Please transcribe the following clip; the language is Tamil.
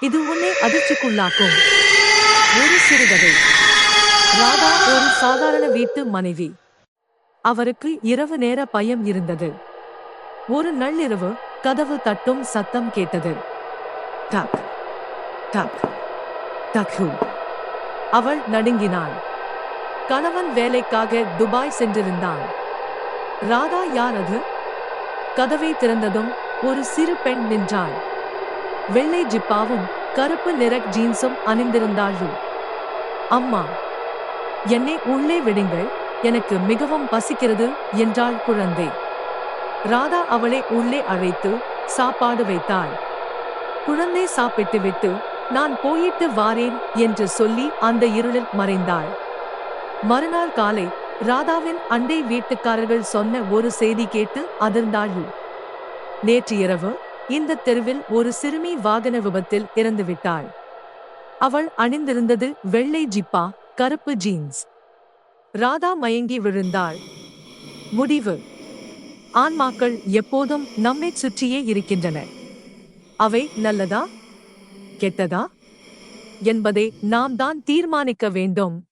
இது உன்னை அதிர்ச்சிக்குள்ளாக்கும். ஒரு சிறுகதை. ராதா ஒரு சாதாரண வீட்டு மனைவி. அவருக்கு இரவு நேர பயம் இருந்தது. ஒரு நள்ளிரவு கதவு தட்டும் சத்தம் கேட்டது. டக் டக் டக்கு அவள் நடுங்கினாள். கணவன் வேலைக்காக துபாய் சென்றிருந்தான். ராதா யார் அது கதவை திறந்ததும் ஒரு சிறு பெண் நின்றாள். வெள்ளை ஜிப்பாவும் கருப்பு நிற ஜீன்ஸும் அணிந்திருந்தாள் அம்மா என்னை உள்ளே விடுங்கள். எனக்கு மிகவும் பசிக்கிறது என்றாள் குழந்தை. ராதா அவளை உள்ளே அழைத்து சாப்பாடு வைத்தாள். குழந்தை சாப்பிட்டுவிட்டு நான் போயிட்டு வாரேன் என்று சொல்லி அந்த இருளில் மறைந்தாள். மறுநாள் காலை ராதாவின் அண்டை வீட்டுக்காரர்கள் சொன்ன ஒரு செய்தி கேட்டு அதிர்ந்தாள் நேற்று இரவு இந்த தெருவில் ஒரு சிறுமி வாகன விபத்தில் இறந்துவிட்டாள். அவள் அணிந்திருந்தது வெள்ளை ஜிப்பா கருப்பு ஜீன்ஸ். ராதா மயங்கி விழுந்தாள். முடிவு. ஆன்மாக்கள் எப்போதும் நம்மை சுற்றியே இருக்கின்றன. அவை நல்லதா? கெட்டதா? என்பதை நாம் தான் தீர்மானிக்க வேண்டும்.